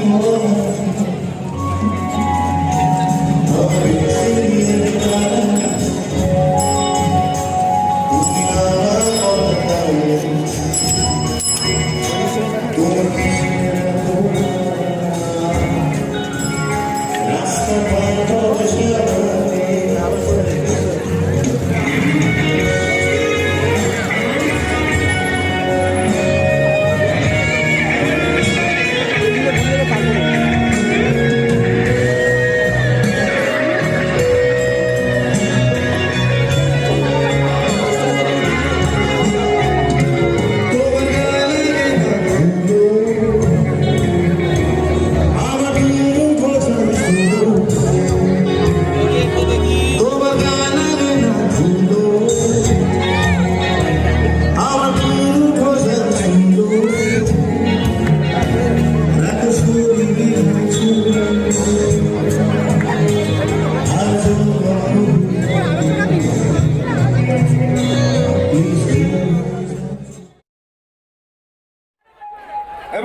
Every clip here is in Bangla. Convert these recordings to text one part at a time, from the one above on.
Oh,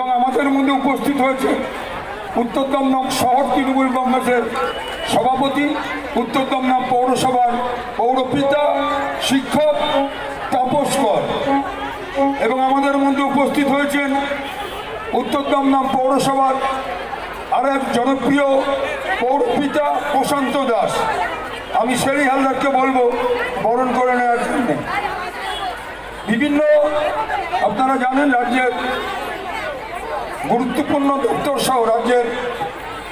এবং আমাদের মধ্যে উপস্থিত হয়েছে উত্তর দমদম শহর তৃণমূল কংগ্রেসের সভাপতি, উত্তর দমদম পৌরসভার পৌরপিতা, শিক্ষক তাপস কর এবং আমাদের মধ্যে উপস্থিত হয়েছেন উত্তর দমদম পৌরসভার আরেক জনপ্রিয় পৌরপিতা প্রশান্ত দাস। আমি শেরি হালদারকে বলব, বরণ করে নেওয়ার জন্য। বিভিন্ন, আপনারা জানেন রাজ্যের গুরুত্বপূর্ণ দপ্তর সহ রাজ্যের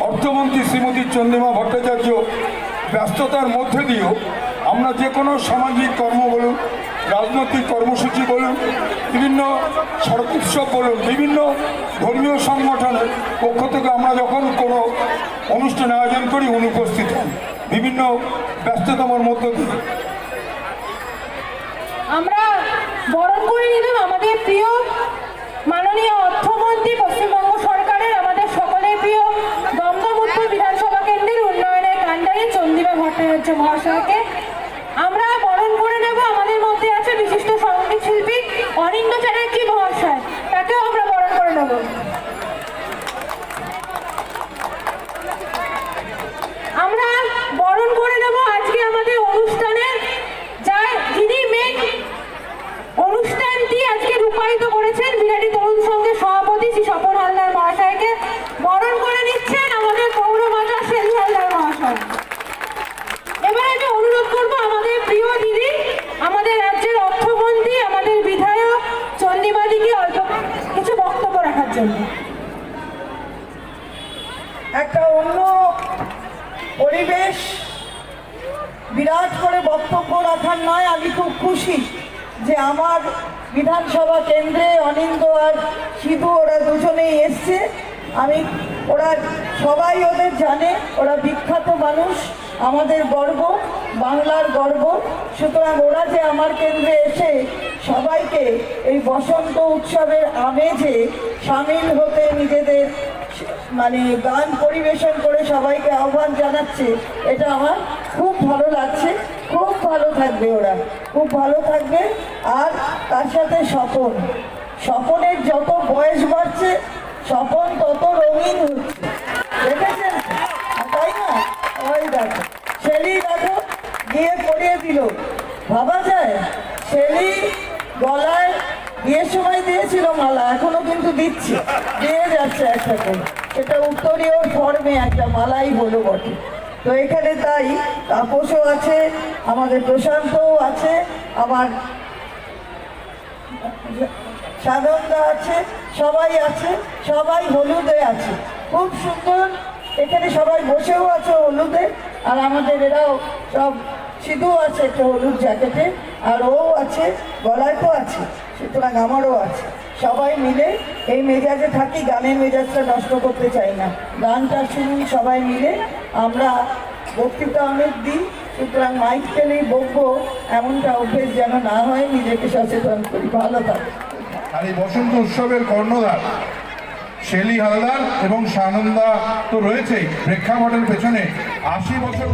অর্থমন্ত্রী শ্রীমতী চন্দ্রিমা ভট্টাচার্য ব্যস্ততার মধ্যে দিয়েও আমরা যে কোনো সামাজিক কর্ম বলুন, রাজনৈতিক কর্মসূচি বলুন, বিভিন্ন সড়ক উৎসব বলুন, বিভিন্ন ধর্মীয় সংগঠনের পক্ষ থেকে আমরা যখন কোনো অনুষ্ঠান আয়োজন করি অনুপস্থিত হন। বিভিন্ন ব্যস্ততমার মধ্য দিয়ে। আমরা বরণ করে নিলাম আমাদের প্রিয় মাননীয় অর্থমন্ত্রী পশ্চিমবঙ্গ সরকারের আমাদের সকলের প্রিয় দমদম উত্তর বিধানসভা কেন্দ্রের উন্নয়নের কাণ্ডারি চন্দ্রিমা ভট্টাচার্য মহাশয়কে আমরা বরণ করে নেব আমাদের মধ্যে আছে বিশিষ্ট সংগীত শিল্পী অনিন্দ চ্যাটার্জি মহাশয় তাকেও আমরা বরণ করে নেব আমরা বরণ করে নেব আজকে আমাদের অনুষ্ঠানের যার যিনি মেন অনুষ্ঠানটি আজকে রূপায়িত করেছেন বিরাটি তরুণ সংঘের সভাপতি শ্রী স্বপন হালদার মহাশয়কে বরণ করে নিচ্ছেন আমাদের পৌরমাতা শেলি হালদার মহাশয় এবার আমি অনুরোধ করব আমাদের প্রিয় দিদি আমাদের রাজ্যের অর্থমন্ত্রী আমাদের বিধায়ক চন্ডিমাদিকে অল্প কিছু বক্তব্য রাখার জন্য একটা অন্য পরিবেশ বিরাট করে বক্তব্য রাখার নয়, আমি খুব খুশি যে আমার বিধানসভা কেন্দ্রে অনিন্দ আর সিধু, ওরা দুজনেই এসছে। আমি, ওরা সবাই ওদের জানে, ওরা বিখ্যাত মানুষ, আমাদের গর্ব, বাংলার গর্ব। সুতরাং ওরা যে আমার কেন্দ্রে এসে সবাইকে এই বসন্ত উৎসবের আমেজে সামিল হতে নিজেদের মানে গান পরিবেশন করে সবাইকে আহ্বান জানাচ্ছে। এটা আমার খুব ভালো লাগছে। খুব ভালো থাকবে ওরা। খুব ভালো থাকবে। আর তার সাথে স্বপন। স্বপনের যত বয়স বাড়ছে, স্বপন তত রঙিন হচ্ছে। দেখেছেন? তাই না? ওই দেখো। শেলি দেখো, গিয়ে পড়িয়ে দিল। ভাবা যায়? শেলি গলায় বিয়ের সময় দিয়েছিল মালা, এখনও দিচ্ছে। দিয়ে যাচ্ছে একটা করে এটা উত্তরীয় ফর্মে একটা মালাই হলো বটে। তো এখানে তাই তাপসও আছে, আমাদের প্রশান্তও আছে, আমার সাধনদা আছে, সবাই আছে, সবাই হলুদে আছে। খুব সুন্দর। এখানে সবাই বসেও আছে হলুদে, আর আমাদের এরাও সব সিধু আছে একটা হলুদ জ্যাকেটে, আর ও আছে গলায় তো আছে, সুতরাং আমারও আছে। সবাই মিলে এই মেজাজে থাকি, গানের মেজাজটা নষ্ট করতে চাই না। গানটা শুনুন সবাই মিলে। আমরা বক্তৃতা অনেক দিই সুতরাং মাইক পেলেই বকবো, এমনটা অভ্যেস যেন না হয়, নিজেকে সচেতন করি। ভালো থাকে। আর এই বসন্ত উৎসবের কর্ণধার। শেলি হালদার এবং সানন্দা তো রয়েছেই প্রেক্ষাপটের পেছনে আশি বছর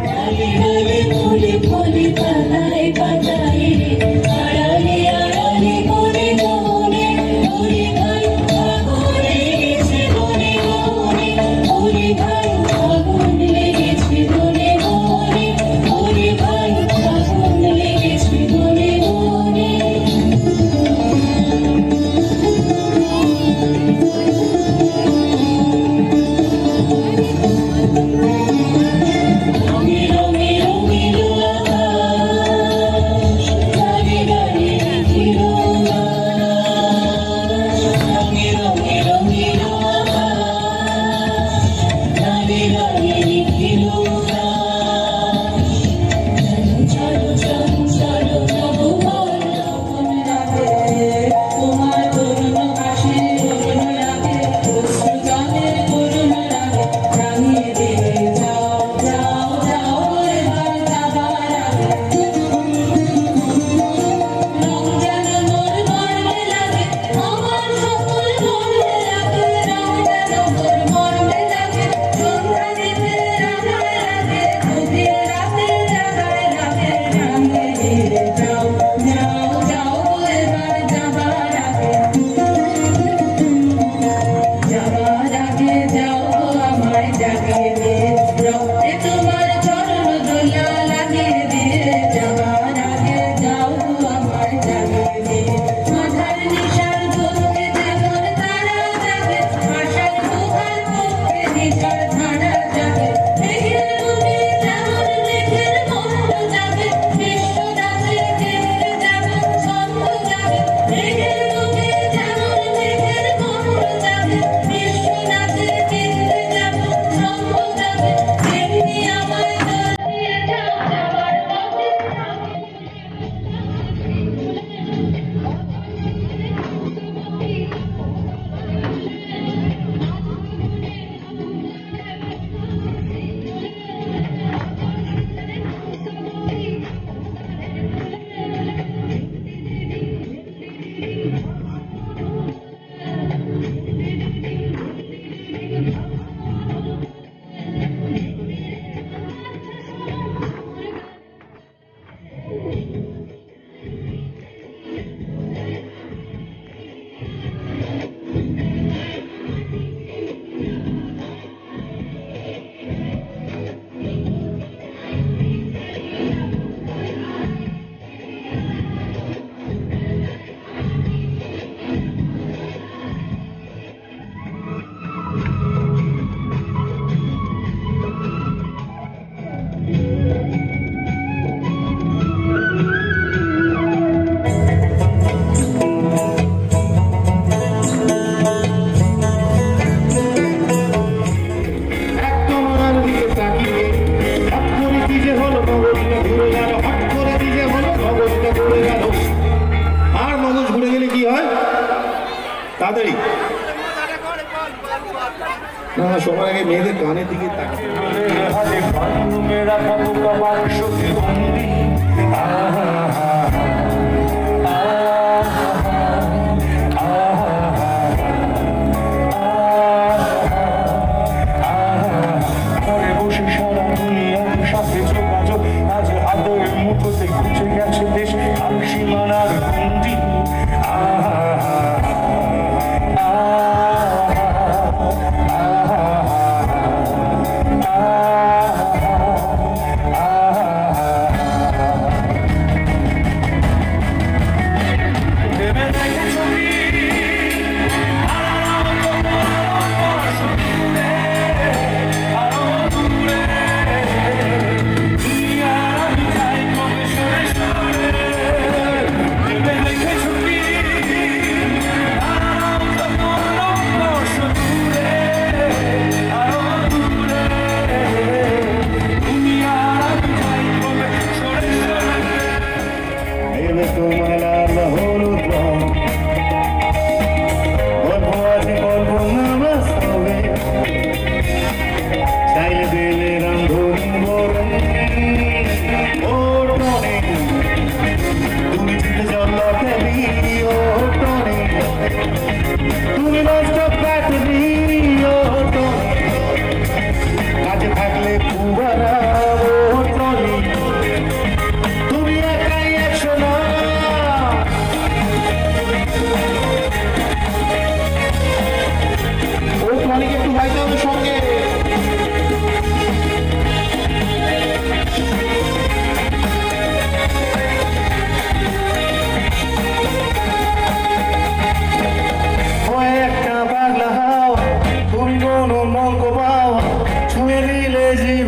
তাড়াতাড়ি। না না সবার আগে মেয়েদের কানের দিকে তাকিয়ে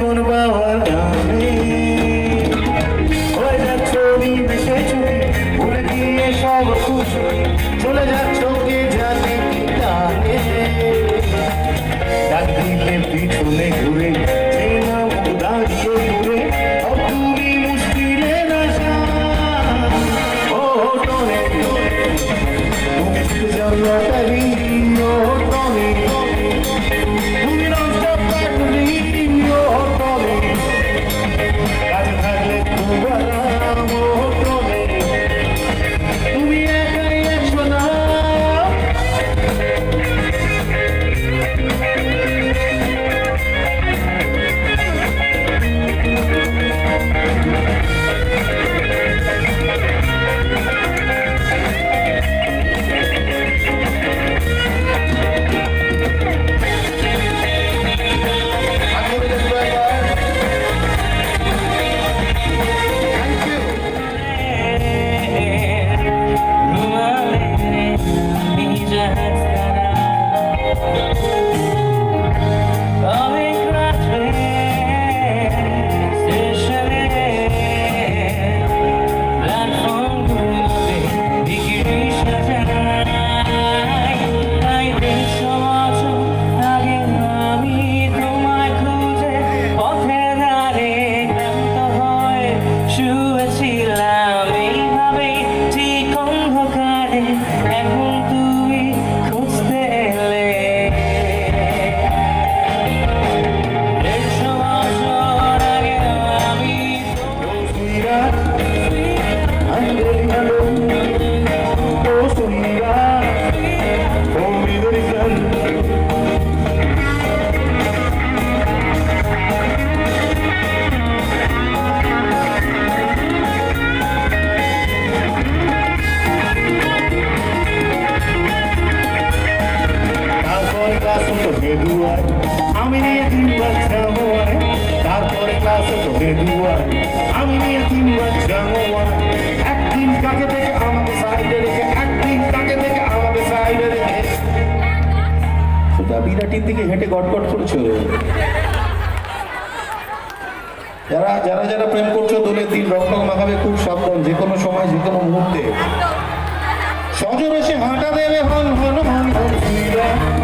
Bhavan Bhavan দুয়ার আমি নিয়ে তিনবার ছাড়ো তারপরে ক্লাসে তোকে দুয়ার আমি নিয়ে তিনবার ছাড়ো বিরাটির দিকে হেঁটে গটগট করছ। যারা যারা যারা প্রেম করছ দোলের দিন রক্ষক মাখাবে খুব সাবধান, যে কোনো সময়, যে কোনো মুহূর্তে। সজর এসে হাঁটা দেবে হন হন হন হন।